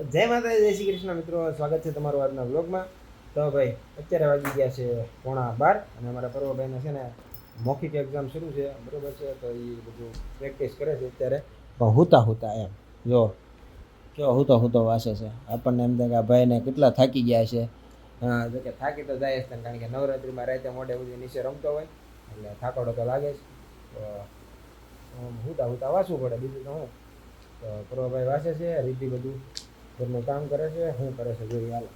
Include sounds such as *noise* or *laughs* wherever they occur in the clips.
જય માતા જય શ્રી કૃષ્ણ મિત્રો. સ્વાગત છે તમારું આજના બ્લોગમાં તો ભાઈ, અત્યારે વાગી ગયા છે પોણા બાર અને અમારા પર્વભાઈને છે ને મૌખિક એક્ઝામ શરૂ છે. બરાબર છે, તો એ બધું પ્રેક્ટિસ કરે છે અત્યારે. પણ હુતા એમ. જો કેવો હુતો હુતો વાસે છે. આપણને એમ થાય કે ભાઈને કેટલા થાકી ગયા છે. જો કે થાકી તો જાય છે, કારણ કે નવરાત્રિમાં રાતે મોઢે સુધી નીચે રમતો હોય, એટલે થાકોડો તો લાગે જ. તો હુતા હુતા વાંચવું પડે બીજું તો હું. તો પર્વભાઈ વાંચે છે, રીતિ બધું. ઘરનું કામ કરે છે શું કરે છે જોઈએ હાલો.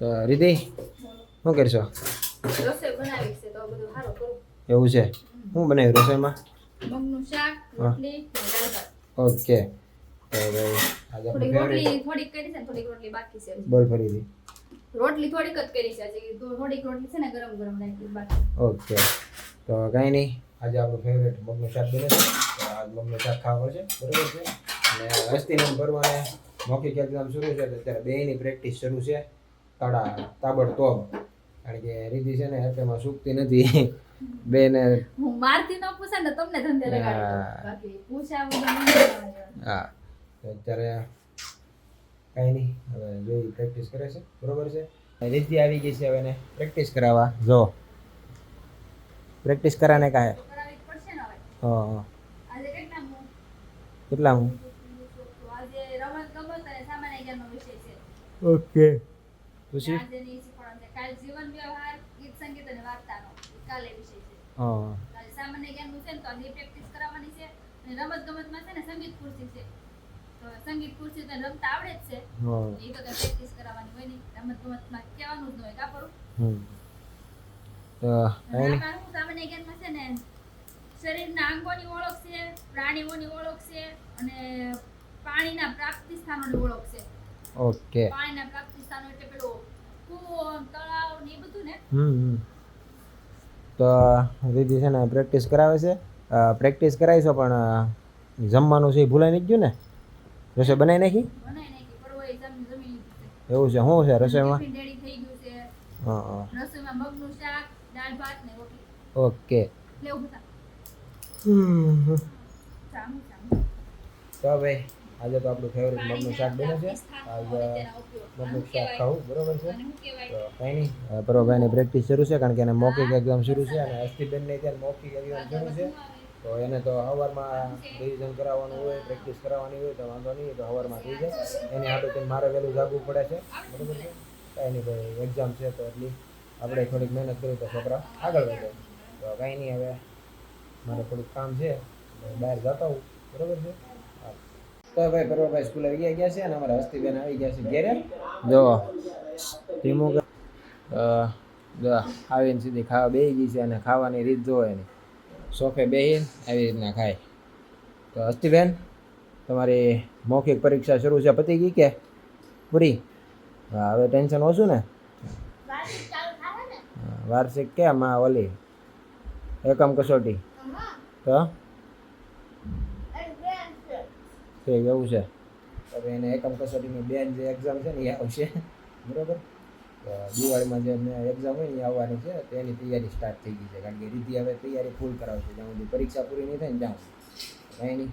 તો રીતિ શું કરશો? એવું છે? શું બનાવ્યું રસોઈમાં. ઓકે. બોલ ફરી રોટલી થોડીક જ કરી છે થોડીક રોટલી છે ને ગરમ ગરમ રાખી બાકી. ઓકે. તો કાંઈ નહીં. આજે આપણું ફેવરેટ મગનું શાક બને છે. આજ મગનું શાક ખાવા પડશે બરોબર છે? અને હસ્તીનામ ભરવાને મૌખિક એક્ઝામ શરૂ છે. અત્યારે બેયની પ્રેક્ટિસ શરૂ છે. તાડા તાબડતોબ. કારણ કે રીતિ છે ને એફએમાં સૂકતી નથી. બેને હું ન પૂછે ને તમને ધંધે લગાડી. હા. અત્યારે કાંઈ નહીં. હવે જોઈ પ્રેક્ટિસ કરે છે. બરોબર છે? રીતિ આવી ગઈ છે હવે એને પ્રેક્ટિસ કરાવવા. જો. પ્રેક્ટિસ કરાને કાંઈ તો કરાવવી જ પડશે ને હવે હા. હા આજે કેટલા હું? કેટલા હું? તો આજે રમત ગમત સામાન્ય જ્ઞાનનો ઓકે. પછી? છે. કાલ જીવન વ્યવહાર ગીત સંગીત અને વાર્તાનો એ કાલે વિષય છે. હા. આજે સામાન્ય જ્ઞાનનું છે ને તો આજે પ્રેક્ટિસ કરાવવાની છે. અને રમત ગમતમાં છે ને સંગીત ખુરશી છે. તો સંગીત ખુરશી તો રમતા આવડે જ છે. એ તો કઈ પ્રેક્ટિસ કરાવવાની હોય નહીં. રમત ગમતમાં કહેવાનું જ ન હોય. હમ. નહીં સામાન્ય જ્ઞાનમાં છે ને શરીરના અંગોની ઓળખ છે પ્રાણીઓની ઓળખ છે અને પાણીના પ્રાપ્તિ સ્થાનોની ઓળખ છે. ઓકે. પાણીના પ્રાપ્તિ સ્થાનો એટલે પેલો કૂવો તળાવ ને બધું ને? હમ હમ. તો દીદી છે ને પ્રેક્ટિસ કરાવે છે. પ્રેક્ટિસ કરાવીશો પણ જમવાનું છે એ ભૂલાઈ નહીં ગયું ને? રસોઈ બનાવી નાખી? એવું છે શું છે રસોઈમાં? હા હા. રસોઈમાં મગનું શાક દાળ ભાત ને રોટલી. ઓકે. લેવું તો ભાઈ આજે તો આપણું ફેવરેટ મગનું શાક બને છે. આજે મગનું શાક ખાવું બરોબર છે? તો કંઈ નહીં. પરોભાઈની પ્રેક્ટિસ શરૂ છે કારણ કે એને મૌખિક એક્ઝામ શરૂ છે અને અસ્થિબેનને ત્યાં મૌખિક એક્ઝામ શરૂ છે. તો એને તો સવારમાં રિવિઝન કરાવવાનું હોય પ્રેક્ટિસ કરાવવાની હોય તો વાંધો નહીં તો સવારમાં થઈ જાય. એની હાટુથી મારે વહેલું જાગવું પડે છે. બરોબર છે? કાંઈ નહીં ભાઈ એક્ઝામ છે તો એટલી. આપણે થોડીક મહેનત કરી તો છોકરા આગળ વધે. તો કાંઈ નહીં હવે મારે થોડુંક કામ છે બહાર જતા હોઉં બરોબર છે? તો ભાઈ બરોબર સ્કૂલે આવી ગયા છે અને અમારા હસ્તીબેન આવી ગયા છે ઘેરે? જો જો આવીને સીધી ખાવા બેસી ગઈ છે અને ખાવાની રીત જોવે એની. સોફે બેસીને આવી રીતના ખાય. તો હસ્તીબેન તમારી મૌખિક પરીક્ષા શરૂ છે પતી ગઈ કે? પૂરી? હવે ટેન્શન ઓછું ને? વાર્ષિક કે આમાં ઓલી? એકમ કસોટી? તો છે એવું છે. હવે એને એકમ કસોટીની બેન જે એક્ઝામ છે ને એ આવશે. બરોબર? તો દિવાળીમાં જે મેં એક્ઝામ હોય ને એ આવવાની છે તો એની તૈયારી સ્ટાર્ટ થઈ ગઈ છે. કારણ કે રીતિ હવે તૈયારી ફૂલ કરાવશે જ્યાં સુધી પરીક્ષા પૂરી નહીં થાય ને ત્યાં સુધી. નહીં.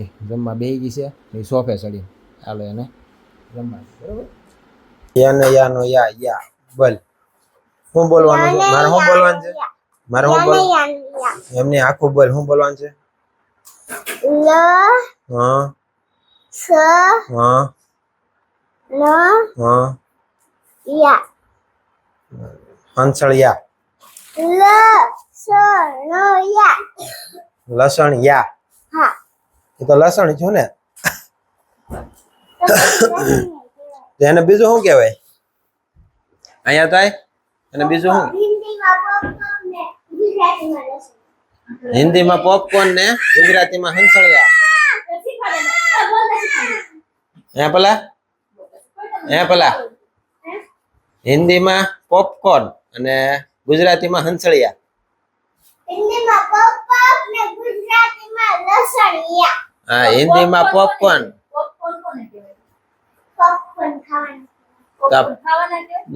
એ જમવા બેસી ગઈ છે. એ સોફે ચડી હાલો એને જમવા બરોબર? યાને યાનો યા યા. બોલ. શું બોલવાનું છે? મારે શું બોલવાનું છે? મારે શું બોલ એમને આખું બોલ શું બોલવાનું છે? લ હા સ હા ન હા. યા. હંસળિયા. લ સ ન યા લસણ યા હા. એ તો લસણ છું ને. એને બીજું શું કહેવાય? અહીંયા થાય? અને બીજું શું? હિન્દીમાં પોપકોર્ન ને ગુજરાતીમાં હંસળિયા. હે પેલા? હે પેલા? હિન્દીમાં પોપકોર્ન અને ગુજરાતીમાં હંસળિયા. હા હિન્દીમાં પોપકોર્ન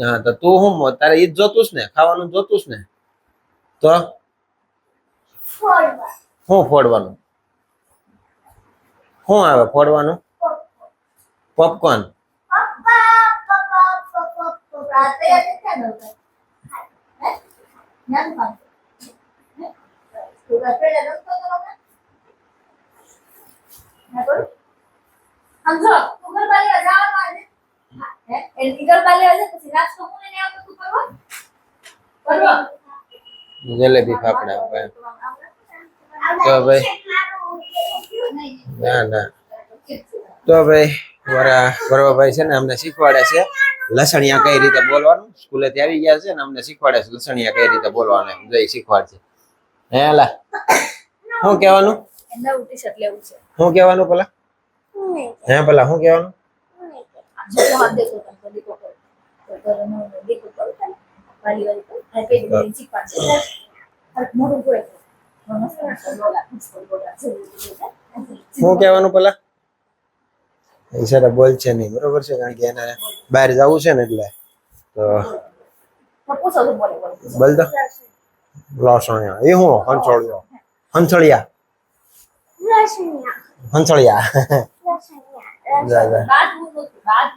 હા તો તું શું તારે ઈ જ જોતું ને ખાવાનું જોતું ને. તો શું ફોડવાનું? શું આવે ફોડવાનું? પોપકોર્ન? જલેબી ફાફડા તો ભાઈ. ના ના. તો ભાઈ મારા ગૌરવભાઈ છે ને અમને શીખવાડે છે લસણિયા કઈ રીતે બોલવાનું. સ્કૂલેથી આવી ગયા છે ને અમને શીખવાડે છે લસણિયા કઈ રીતે બોલવાનું જઈ શીખવાડશે. હે લા શું કહેવાનું? શું કહેવાનું પેલા હે પેલા શું કહેવાનું? નહીં શું કહેવાનું પેલા? સર બોલ છે નહીં બરોબર છે? કારણ કે એને બહાર જવું છે ને એટલે. તો બોલે, તો. લસણિયા. એ હું? હંસળિયો. હંસળિયા. હંસળિયા.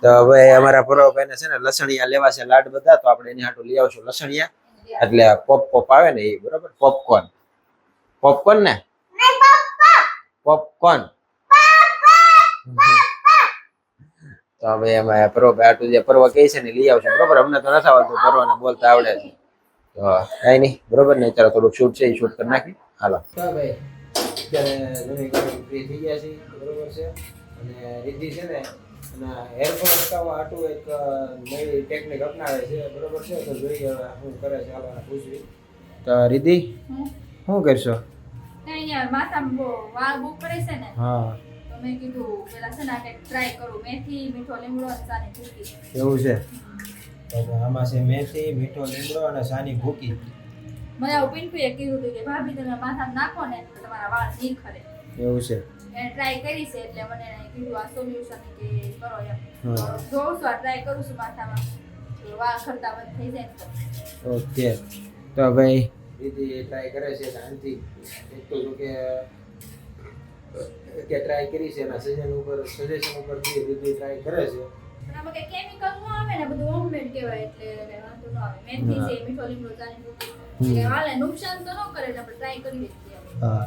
તો હવે અમારા પૂર્વભાઈને છે ને લસણિયા લેવા છે લાડ બધા તો આપણે એની હાટું લઈ આવશું લસણિયા. એટલે પોપ પોપ આવે ને એ બરોબર? પોપકોર્ન. પોપકોર્ન ને? પોપકોર્ન તો હવે એમાં પર્વ આટલું જે પર્વ કહે છે ને લઈ આવશે. બરોબર? અમને તો નથી આવડતું પર્વને બોલતા આવડે છે. તો કઈ નહીં. બરોબર ને? અત્યારે થોડુંક શૂટ છે એ શૂટ કરી નાખી હાલો. ભાઈ અત્યારે ફ્રી થઈ ગયા છે. બરોબર છે? અને રીતિ છે ને એના હેરફોલ અટકાવવા હાટું એક નવી ટેકનિક અપનાવે છે. બરોબર છે? તો જોઈએ હવે શું કરે છે હાલો પૂછવી. તો રીતિ શું કરશો? યાર, માથામાં બહુ વાળ બહુ પડે છે ને. હા. તો મેં કીધું પેલા છે ને કંઈક ટ્રાય કરું મેથી મીઠો લીમડો અને સાની ભૂકી. એવું છે? આમાં છે મેથી મીઠો લીમડો અને સાની ભૂકી. મને આવું પિન્ટુએ કીધું હતું કે ભાભી તમે માથામાં નાખો ને તો તમારા વાળ નહીં ખરે. એવું છે. એને ટ્રાય કરી છે એટલે મને કીધું આ સોલ્યુશન કે કરો એમ. જોઉં છું આ ટ્રાય કરું છું માથામાં. વાળ ખરતા બંધ થઈ જાય ને ઓકે. તો ભાઈ દીદી ટ્રાય કરે છે શાંતિ. એક તો જો કે કે ટ્રાય કરી છે એના સજેશન ઉપર સજેશન ઉપર દીદી ટ્રાય કરે છે. પણ આમાં કઈ કેમિકલ ન આવે ને બધું હોમમેડ કહેવાય એટલે વાંધો ન આવે. મેથી છે મીઠો લીમડો એટલે વાળને નુકસાન તો ન કરે એટલે આપણે ટ્રાય કરી હા.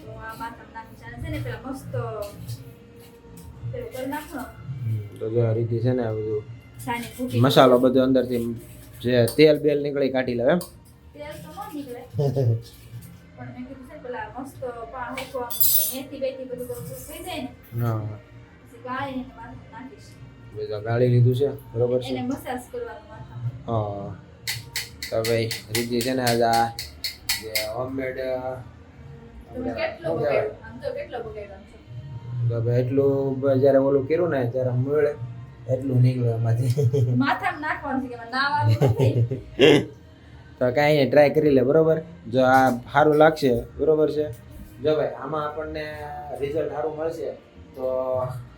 તો આ માથામાં નાખી છે ને પેલા મસ્ત પેલું કરી નાખો તો જો આ રીતે છે ને આ બધું મસાલો બધો અંદરથી જે તેલ બેલ નીકળી કાઢી લેવે *laughs* ગાળી લીધું છે બરોબર છે? એને મસાજ કરવાનું માથામાં હા. તો ભાઈ રીતિ છે ને આજ આ જે હોમમેડ એટલું જ્યારે ઓલું કર્યું ને ત્યારે મળે. એટલું નીકળ્યું એમાંથી માથામાં નાખવાનું છે કે નાવાનું *laughs* તો કાંઈ નહીં ટ્રાય કરી લે બરોબર? જો આ સારું લાગશે બરોબર છે? જો ભાઈ આમાં આપણને રિઝલ્ટ સારું મળશે તો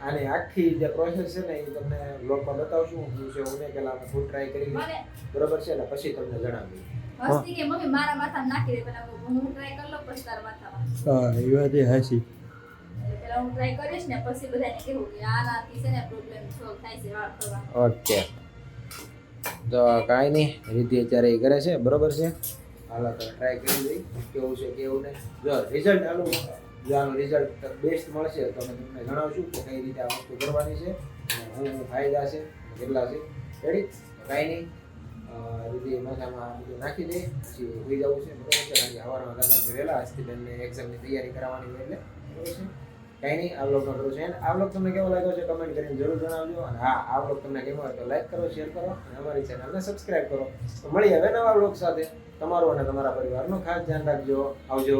આની આખી જે પ્રોસેસ છે ને એ તમને બ્લોગમાં બતાવશું. હું છે હું પહેલા અમે ફૂડ ટ્રાય કરી બરોબર છે? ને પછી તમને જણાવી મસ્તી કે મમ્મી મારા માથામાં નાખી દે પેલા હું ટ્રાય કરી લઉં પછી તારા માથામાં. હા એ વાત હાસી ઓકે. તો કાંઈ નહીં રીતિ અત્યારે એ કરે છે, બરોબર છે? હાલો, તો ટ્રાય કરી દઈ કેવું છે, કેવું નહીં? જો રિઝલ્ટ ચાલુ જો આનું રિઝલ્ટ બેસ્ટ મળશે, તો અમે તમને જણાવશું કે કઈ રીતે આ વસ્તુ કરવાની છે અને હું ફાયદા છે, કેટલા છે. રેડી કાંઈ નહીં. રીતિ માથામાં બધું નાખી દે, પછી હોઈ જવું છે. બરોબર છે? કારણ કે સવારમાં લગ્ન વહેલા આજથી બેનને એક્ઝામની તૈયારી કરાવવાની હોય એટલે. બરોબર છે? કાંઈ નહીં, આ બ્લોગનો કરું છે. આ બ્લોગ તમને કેવો લાગ્યો છે કમેન્ટ કરીને જરૂર જણાવજો. અને હા, આ બ્લોગ તમને કેવો હોય તો લાઈક કરો શેર કરો અને અમારી ચેનલને સબસ્ક્રાઈબ કરો. તો મળીએ હવે નવા બ્લોગ સાથે. તમારું અને તમારા પરિવારનું ખાસ ધ્યાન રાખજો. આવજો.